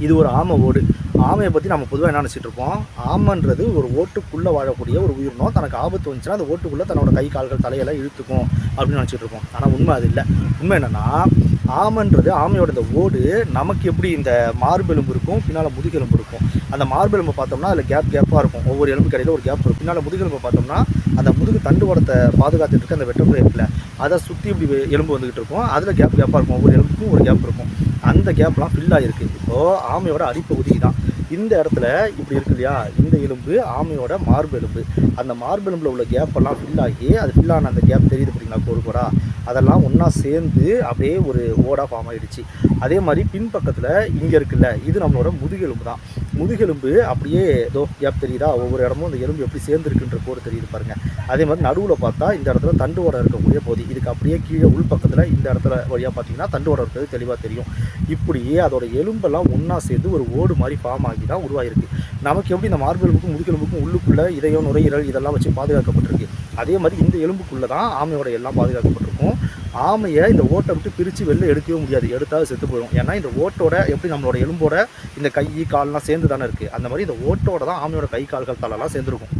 இது ஒரு ஆமை ஓடு. ஆமையை பற்றி நம்ம பொதுவாக என்ன நினச்சிட்டு இருப்போம்? ஆமைன்றது ஒரு ஓட்டுக்குள்ளே வாழக்கூடிய ஒரு உயிரினம் தனக்கு ஆபத்து வந்துச்சுன்னா அந்த ஓட்டுக்குள்ளே தன்னோட கை கால்கள் தலையெல்லாம் இழுத்துக்கும் அப்படின்னு நினச்சிட்டு இருப்போம். ஆனால் உண்மை அது இல்லை. உண்மை என்னென்னா ஆமைன்றது ஆமையோட இந்த ஓடு நமக்கு எப்படி இந்த மார்பெலும்பு இருக்கும்? பின்னால் முதுகெலும்பு இருக்கும். அந்த மார்பெலும்பு பார்த்தோம்னா அதில் கேப் கேப்பாக இருக்கும். ஒவ்வொரு எலும்பு கடையில் ஒரு கேப் இருக்கும். பின்னால் முதுகெலும்பு பார்த்தோம்னா அந்த முதுகு தண்டுவடத்தை பாதுகாத்துட்டு இருக்க அந்த வெட்டப்புல இருக்குல்ல அதை சுற்றி இப்படி எலும்பு வந்துகிட்டு இருக்கும். அதில் கேப் கேப்பாக இருக்கும். ஒவ்வொரு எலும்புக்கும் ஒரு கேப் இருக்கும். இந்த கேப்லாம் ஃபில் ஆகிருக்கு இப்போது ஆமையோட அடிப்பகுதி தான் இந்த இடத்துல இப்படி இருக்கு இல்லையா? இந்த எலும்பு ஆமையோட மார்பு எலும்பு. அந்த மார்பு எலும்பில் உள்ள கேப்பெல்லாம் ஃபில் ஆகி அது ஃபில் ஆன அந்த கேப் தெரியுது பார்த்தீங்களா கோடு கோடா? அதெல்லாம் ஒன்றா சேர்ந்து அப்படியே ஒரு ஓடாக ஃபார்ம் ஆகிடுச்சு அதே மாதிரி பின்பக்கத்தில் இங்கே இருக்குல்ல இது நம்மளோட முதுகெலும்பு தான். முதுகெலும்பு அப்படியே ஏதோ கேப் தெரியுதா? ஒவ்வொரு இடமும் அந்த எலும்பு எப்படி சேர்ந்துருக்குன்ற கோடு தெரியுது பாருங்கள் அதே மாதிரி நடுவில் பார்த்தா இந்த இடத்துல தண்டு ஓட இருக்கக்கூடிய பகுதி இதுக்கு அப்படியே கீழே உள் பக்கத்தில் இந்த இடத்துல வழியாக பார்த்தீங்கன்னா தண்டு ஓட இருக்கிறது தெளிவாக தெரியும். இப்படியே அதோட எலும்பெல்லாம் ஒன்றா சேர்ந்து ஒரு ஓடு மாதிரி ஃபார்ம் ஆகி தான் உருவாயிருக்கு. நமக்கு எப்படி இந்த மார்பெலும்புக்கும் முதுகெலும்புக்கும் உள்ளுக்குள்ளே இதயம் நுரையீரல் இதெல்லாம் வச்சு பாதுகாக்கப்பட்டிருக்கு? அதே மாதிரி இந்த எலும்புக்குள்ளே தான் ஆமையோட எல்லாம் பாதுகாக்கப்பட்டிருக்கும். ஆமையை இந்த ஓட்டை விட்டு பிரித்து வெளில எடுக்கவே முடியாது. எடுத்தால் செத்து போயிடும். ஏன்னா இந்த ஓட்டோட எப்படி நம்மளோட எலும்போட இந்த கை கால்லாம் சேர்ந்து தானே இருக்குது அந்த மாதிரி இந்த ஓட்டோட தான் ஆமையோட கை கால்கள் தலெல்லாம் சேர்ந்துருக்கும்.